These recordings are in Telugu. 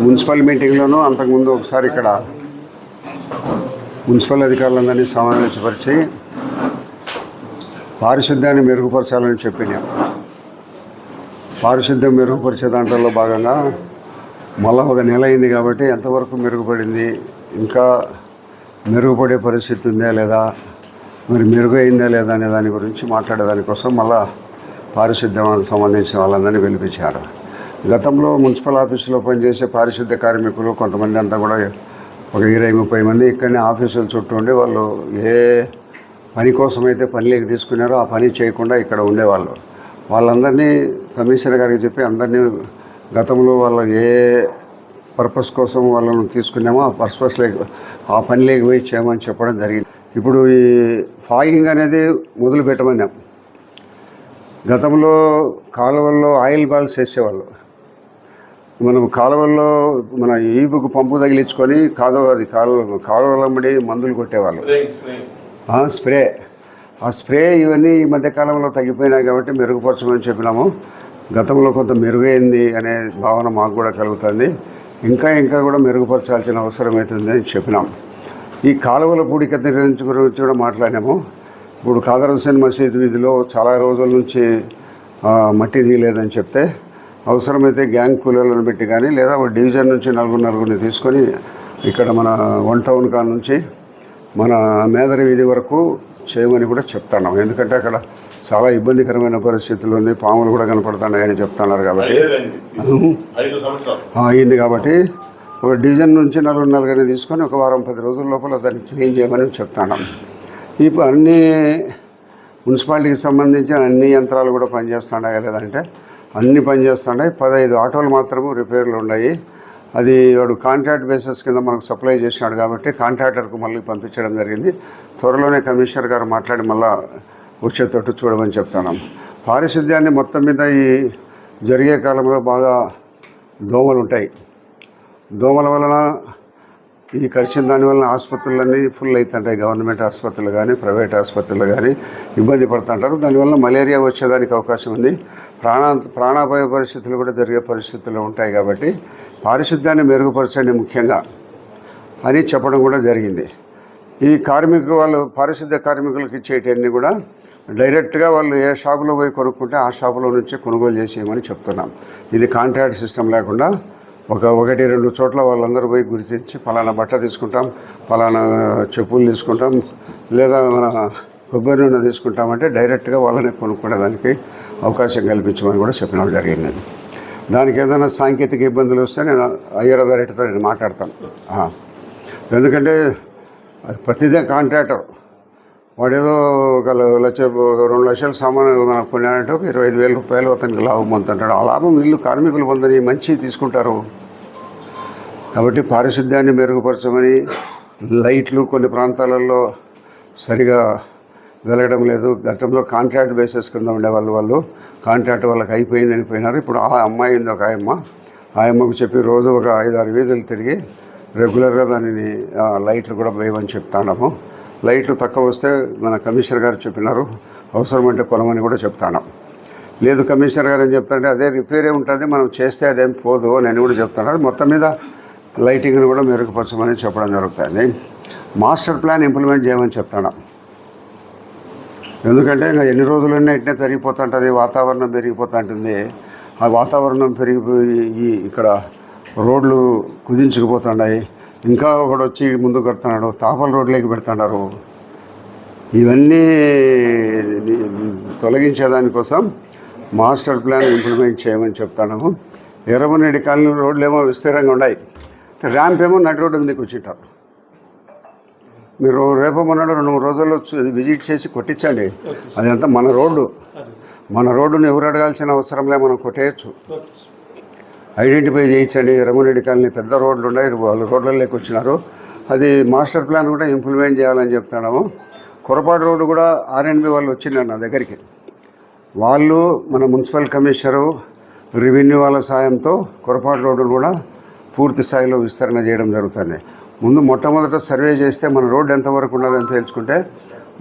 మున్సిపల్ మీటింగ్లోనూ అంతకుముందు ఒకసారి ఇక్కడ మున్సిపల్ అధికారులందరినీ సమావేశపరిచి పారిశుద్ధ్యాన్ని మెరుగుపరచాలని చెప్పినాం. పారిశుద్ధ్యం మెరుగుపరిచే దాంట్లో భాగంగా మళ్ళా ఒక నెల అయింది కాబట్టి ఎంతవరకు మెరుగుపడింది ఇంకా మెరుగుపడే పరిస్థితి ఉందా లేదా మరి మెరుగైందా లేదా అనే దాని గురించి మాట్లాడేదానికోసం మళ్ళా పారిశుద్ధ్యం సంబంధించిన వాళ్ళందరినీ పిలిపించారు. గతంలో మున్సిపల్ ఆఫీసులో పనిచేసే పారిశుద్ధ్య కార్మికులు కొంతమంది అంతా కూడా ఒక ఇరవై ముప్పై మంది ఇక్కడనే ఆఫీసుల చుట్టూ ఉండి వాళ్ళు ఏ పని కోసమైతే పనిలోకి తీసుకున్నారో ఆ పని చేయకుండా ఇక్కడ ఉండేవాళ్ళు. వాళ్ళందరినీ కమిషనర్ గారికి చెప్పి అందరినీ గతంలో వాళ్ళ ఏ పర్పస్ కోసం వాళ్ళను తీసుకున్నామో ఆ పర్పస్ లేక ఆ పని లేకపోయి చేయమని చెప్పడం జరిగింది. ఇప్పుడు ఈ ఫాగింగ్ అనేది మొదలు పెట్టమన్నాం గతంలో కాలువల్లో ఆయిల్ బాల్స్ వేసేవాళ్ళు. మనం కాలువల్లో మన ఈపుకు పంపు తగిలించుకొని కాలువ అది కాలువ కాలువలమ్మడి మందులు కొట్టేవాళ్ళు. స్ప్రే ఆ స్ప్రే. ఇవన్నీ ఈ మధ్య కాలంలో తగ్గిపోయినాయి కాబట్టి మెరుగుపరచమని చెప్పినాము. గతంలో కొంత మెరుగైంది అనే భావన మాకు కూడా కలుగుతుంది. ఇంకా ఇంకా కూడా మెరుగుపరచాల్సిన అవసరం అవుతుంది అని చెప్పినాం. ఈ కాలువల పూడిక గురించి గురించి కూడా మాట్లాడినాము. ఇప్పుడు ఖాదర్ హుసేన్ మసీద్ వీధిలో చాలా రోజుల నుంచి మట్టి తీయలేదని చెప్తే అవసరమైతే గ్యాంగ్ కూలీలను పెట్టి కానీ లేదా ఒక డివిజన్ నుంచి నలుగురు నలుగురిని తీసుకొని ఇక్కడ మన వన్ టౌన్ కాడ నుంచి మన మేదరి వీధి వరకు చేయమని కూడా చెప్తున్నాం. ఎందుకంటే అక్కడ చాలా ఇబ్బందికరమైన పరిస్థితులు ఉంది. పాములు కూడా కనపడుతున్నాయని చెప్తున్నారు కాబట్టి. అయింది కాబట్టి ఒక డివిజన్ నుంచి నలుగురు నలుగురిని తీసుకొని ఒక వారం పది రోజుల లోపల దాన్ని క్లీన్ చేయమని చెప్తున్నాం. ఇప్పుడు అన్ని మున్సిపాలిటీకి సంబంధించిన అన్ని యంత్రాలు కూడా పనిచేస్తున్నాయా లేదంటే అన్నీ పనిచేస్తున్నాయి. పదహైదు ఆటోలు మాత్రము రిపేర్లు ఉన్నాయి. అది వాడు కాంట్రాక్ట్ బేసిస్ కింద మనకు సప్లై చేసినాడు కాబట్టి కాంట్రాక్టర్కు మళ్ళీ పంపించడం జరిగింది. త్వరలోనే కమిషనర్ గారు మాట్లాడి మళ్ళా వచ్చేటట్టు చూడమని చెప్తున్నాం. పారిశుద్ధ్యాన్ని మొత్తం మీద ఈ జరిగే కాలంలో బాగా దోమలు ఉంటాయి దోమల వలన ఈ కలిసిన దానివల్ల ఆసుపత్రులన్నీ ఫుల్ అవుతుంటాయి గవర్నమెంట్ ఆసుపత్రులు కానీ ప్రైవేట్ ఆసుపత్రులు కానీ ఇబ్బంది పడుతుంటారు. దానివల్ల మలేరియా వచ్చేదానికి అవకాశం ఉంది. ప్రాణా ప్రాణాపాయ పరిస్థితులు కూడా జరిగే పరిస్థితులు ఉంటాయి కాబట్టి పారిశుద్ధ్యాన్ని మెరుగుపరచండి ముఖ్యంగా అని చెప్పడం కూడా జరిగింది. ఈ కార్మికులు వాళ్ళు పారిశుద్ధ్య కార్మికులకు ఇచ్చేటన్ని కూడా డైరెక్ట్గా వాళ్ళు ఏ షాపులో పోయి కొనుక్కుంటే ఆ షాపులో నుంచి కొనుగోలు చేసేయమని చెప్తున్నాం. ఇది కాంట్రాక్ట్ సిస్టమ్ లేకుండా ఒక ఒకటి రెండు చోట్ల వాళ్ళందరూ పోయి గుర్తించి ఫలానా బట్ట తీసుకుంటాం ఫలానా చెప్పులు తీసుకుంటాం లేదా మన కొబ్బరి నూనె తీసుకుంటామంటే డైరెక్ట్గా వాళ్ళని కొనుక్కునేదానికి అవకాశం కల్పించమని కూడా చెప్పడం జరిగింది దానికి ఏదైనా సాంకేతిక ఇబ్బందులు వస్తే నేను అయ్యర్ అథారిటీతో నేను మాట్లాడతాను. ఎందుకంటే అది ప్రతిదే కాంట్రాక్టర్ వాడేదో ఒక లక్ష రెండు లక్షలు సామాన్ నాకు కొన్నాడంటే ఒక ఇరవై ఐదు వేల రూపాయలు అతనికి లాభం పొందుతుంటాడు. ఆ లాభం వీళ్ళు కార్మికులు పొందని మంచి తీసుకుంటారు. కాబట్టి పారిశుద్ధ్యాన్ని మెరుగుపరచమని లైట్లు కొన్ని ప్రాంతాలలో సరిగా వెలగడం లేదు. గతంలో కాంట్రాక్ట్ బేసిస్ కింద ఉండేవాళ్ళు వాళ్ళు. కాంట్రాక్ట్ వాళ్ళకి అయిపోయింది పోయినారు ఇప్పుడు ఆ అమ్మాయి ఉంది ఒక ఆయమ్మ. ఆ అమ్మకు చెప్పి రోజు ఒక ఐదు ఆరు వీధులు తిరిగి రెగ్యులర్గా దానిని లైట్లు కూడా వేయమని చెప్తాము లైట్లు తక్కువ వస్తే మన కమిషనర్ గారు చెప్పినారు. అవసరం అంటే కొనమని కూడా చెప్తాను. లేదు కమిషనర్ గారు అని చెప్తాంటే అదే రిపేరే ఉంటుంది మనం చేస్తే అదేం పోదు నేను కూడా చెప్తాను. అది మొత్తం మీద లైటింగ్ని కూడా మెరుగుపరచమని చెప్పడం జరుగుతుంది. మాస్టర్ ప్లాన్ ఇంప్లిమెంట్ చేయమని చెప్తాను. ఎందుకంటే ఇంకా ఎన్ని రోజులున్నా ఇట్నే తరిగిపోతుంటుంది వాతావరణం పెరిగిపోతుంటుంది. ఆ వాతావరణం పెరిగిపోయి ఇక్కడ రోడ్లు కుదించుకుపోతున్నాయి. ఇంకా ఒకడు వచ్చి ముందు కడుతున్నాడు తాపల రోడ్లోకి పెడుతున్నారు ఇవన్నీ తొలగించేదానికోసం మాస్టర్ ప్లాన్ ఇంప్లిమెంట్ చేయమని చెప్తాను. ఎర్రమనేడి కాలనీ రోడ్లు ఏమో విస్తీర్ణంగా ఉన్నాయి. ర్యాంప్ ఏమో నటి రోడ్డు మీదకి వచ్చింటారు మీరు రేపు మొన్నడు రెండు మూడు రోజుల్లో విజిట్ చేసి కొట్టించండి. అదంతా మన రోడ్డు. మన రోడ్డును ఎవరు అడగాల్సిన అవసరంలే మనం కొట్టేయచ్చు. ఐడెంటిఫై చేయించండి. రమణరెడ్డి కాలనీ పెద్ద రోడ్లు ఉన్నాయి. వాళ్ళు రోడ్లలోకి వచ్చినారు. అది మాస్టర్ ప్లాన్ కూడా ఇంప్లిమెంట్ చేయాలని చెప్తున్నాము. కొరపాటు రోడ్డు కూడా ఆర్ఎన్బి వాళ్ళు వచ్చినారు నా దగ్గరికి. వాళ్ళు మన మున్సిపల్ కమిషనరు రెవెన్యూ వాళ్ళ సాయంతో కొరపాటు రోడ్డును కూడా పూర్తి స్థాయిలో విస్తరణ చేయడం జరుగుతుంది. ముందు మొట్టమొదట సర్వే చేస్తే మన రోడ్డు ఎంతవరకు ఉన్నదని తెలుసుకుంటే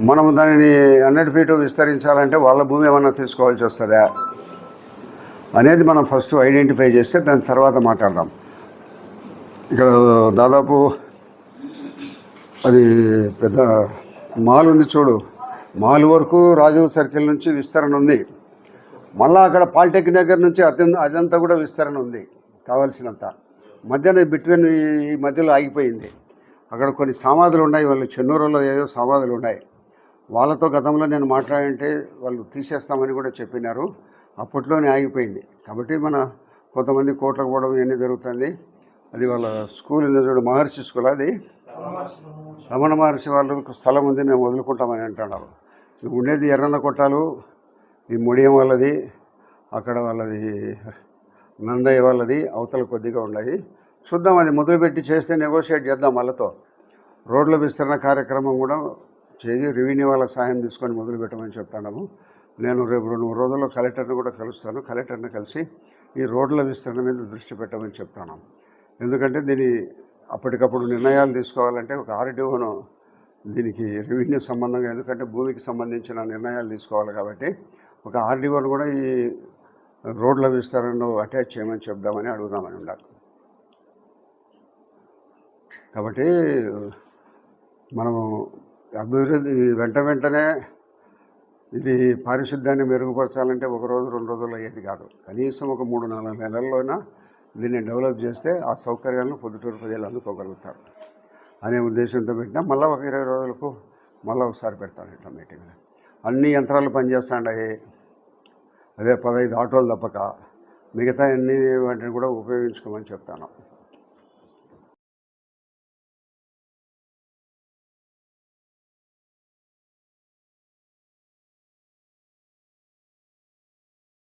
మనం దానిని హండ్రెడ్ ఫీటు విస్తరించాలంటే వాళ్ళ భూమి ఏమన్నా తీసుకోవాల్సి వస్తుందా? అనేది మనం ఫస్ట్ ఐడెంటిఫై చేస్తే దాని తర్వాత మాట్లాడదాం. ఇక్కడ దాదాపు అది పెద్ద మాల్ ఉంది చూడు. మాల్ వరకు రాజు సర్కిల్ నుంచి విస్తరణ ఉంది. మళ్ళీ అక్కడ పాలిటెక్నిక్ దగ్గర నుంచి అదంతా అదంతా కూడా విస్తరణ ఉంది. కావాల్సినంత. మధ్యన బిట్వీన్ ఈ మధ్యలో ఆగిపోయింది. అక్కడ కొన్ని సమాధులు ఉన్నాయి. వాళ్ళు చెన్నూరులో ఏవో సమాధులు ఉన్నాయి. వాళ్ళతో గతంలో నేను మాట్లాడంటే వాళ్ళు తీసేస్తామని కూడా చెప్పినారు. అప్పట్లోనే ఆగిపోయింది. కాబట్టి మన కొంతమంది కోట్లకు పోవడం ఇవన్నీ జరుగుతుంది. అది వాళ్ళ స్కూల్ చూడు మహర్షి స్కూల్ అది. రమణ మహర్షి వాళ్ళకు స్థలం ఉంది మేము వదులుకుంటామని అంటున్నారు. ఉండేది ఎర్రన్న కొట్టాలు ఈ ముడియం వాళ్ళది అక్కడ వాళ్ళది నందయ్య వాళ్ళది అవతల కొద్దిగా ఉన్నాయి. చూద్దాం అది మొదలుపెట్టి చేస్తే నెగోషియేట్ చేద్దాం వాళ్ళతో. రోడ్ల విస్తరణ కార్యక్రమం కూడా చేసి రెవెన్యూ వాళ్ళ సహాయం తీసుకొని మొదలు పెట్టమని చెప్తాము నేను రేపు రెండు మూడు రోజుల్లో కలెక్టర్ని కూడా కలుస్తాను. కలెక్టర్ని కలిసి ఈ రోడ్ల విస్తరణ మీద దృష్టి పెట్టమని చెప్తాను. ఎందుకంటే దీని అప్పటికప్పుడు నిర్ణయాలు తీసుకోవాలంటే ఒక ఆర్డీఓను దీనికి రెవెన్యూ సంబంధంగా ఎందుకంటే భూమికి సంబంధించిన నిర్ణయాలు తీసుకోవాలి కాబట్టి ఒక ఆర్డీఓను కూడా ఈ రోడ్ల విస్తరణలో అటాచ్ చేయమని చెప్దామని అడుగుదామని ఉండాలి. కాబట్టి మనము అభివృద్ధి వెంట వెంటనే ఇది పారిశుద్ధ్యాన్ని మెరుగుపరచాలంటే ఒక రోజు రెండు రోజుల్లో అయ్యేది కాదు. కనీసం ఒక మూడు నాలుగు నెలల్లోనా దీన్ని డెవలప్ చేస్తే ఆ సౌకర్యాలను పొద్దుటూరు ప్రజలు అందుకోగలుగుతారు అనే ఉద్దేశంతో పెట్టినా మళ్ళీ ఒక ఇరవై రోజులకు మళ్ళీ ఒకసారి పెడతాను ఇట్లా మీటింగ్. అన్ని యంత్రాలు పనిచేస్తాయి అదే పదహైదు ఆటోలు తప్పక మిగతా అన్ని వాటిని కూడా ఉపయోగించుకోమని చెప్తాను.